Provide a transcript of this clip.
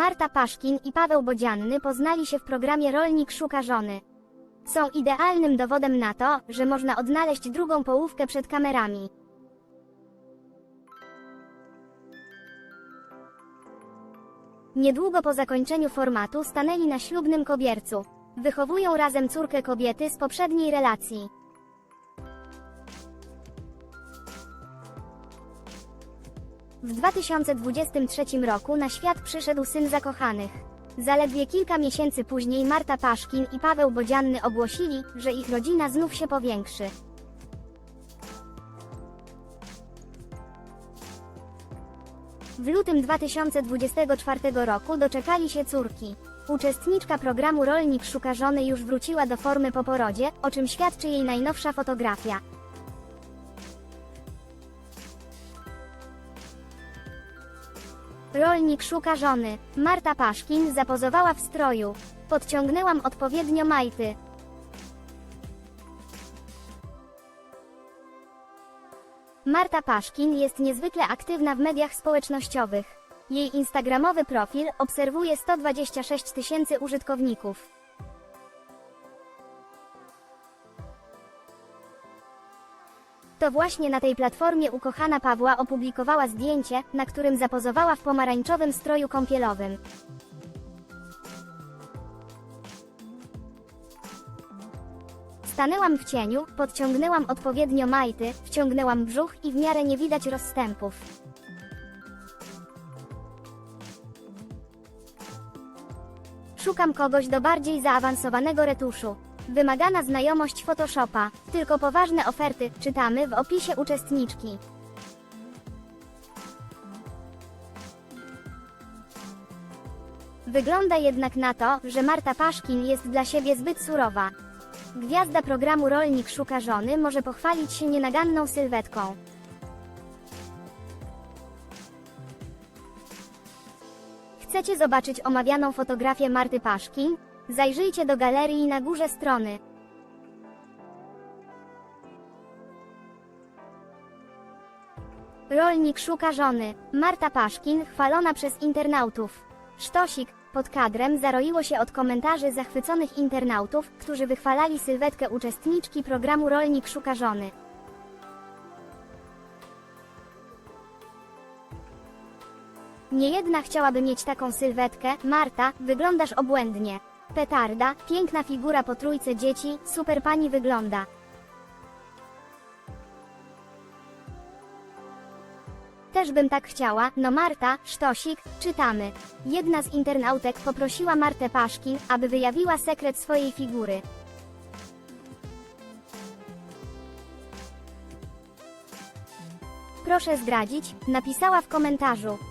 Marta Paszkin i Paweł Bodzianny poznali się w programie Rolnik szuka żony. Są idealnym dowodem na to, że można odnaleźć drugą połówkę przed kamerami. Niedługo po zakończeniu formatu stanęli na ślubnym kobiercu. Wychowują razem córkę kobiety z poprzedniej relacji. W 2023 roku na świat przyszedł syn zakochanych. Zaledwie kilka miesięcy później Marta Paszkin i Paweł Bodzianny ogłosili, że ich rodzina znów się powiększy. W lutym 2024 roku doczekali się córki. Uczestniczka programu Rolnik szuka żony już wróciła do formy po porodzie, o czym świadczy jej najnowsza fotografia. Rolnik szuka żony. Marta Paszkin zapozowała w stroju. Podciągnęłam odpowiednio majty. Marta Paszkin jest niezwykle aktywna w mediach społecznościowych. Jej instagramowy profil obserwuje 126 tysięcy użytkowników. To właśnie na tej platformie ukochana Pawła opublikowała zdjęcie, na którym zapozowała w pomarańczowym stroju kąpielowym. Stanęłam w cieniu, podciągnęłam odpowiednio majty, wciągnęłam brzuch i w miarę nie widać rozstępów. Szukam kogoś do bardziej zaawansowanego retuszu. Wymagana znajomość Photoshopa. Tylko poważne oferty czytamy w opisie uczestniczki. Wygląda jednak na to, że Marta Paszkin jest dla siebie zbyt surowa. Gwiazda programu Rolnik szuka żony może pochwalić się nienaganną sylwetką. Chcecie zobaczyć omawianą fotografię Marty Paszkin? Zajrzyjcie do galerii na górze strony. Rolnik szuka żony. Marta Paszkin chwalona przez internautów. Sztosik pod kadrem zaroiło się od komentarzy zachwyconych internautów, którzy wychwalali sylwetkę uczestniczki programu Rolnik szuka żony. Niejedna chciałaby mieć taką sylwetkę. Marta, wyglądasz obłędnie. Petarda, piękna figura po trójce dzieci, super pani wygląda. Też bym tak chciała, no Marta, sztosik, czytamy. Jedna z internautek poprosiła Martę Paszkin, aby wyjawiła sekret swojej figury. Proszę zdradzić, napisała w komentarzu.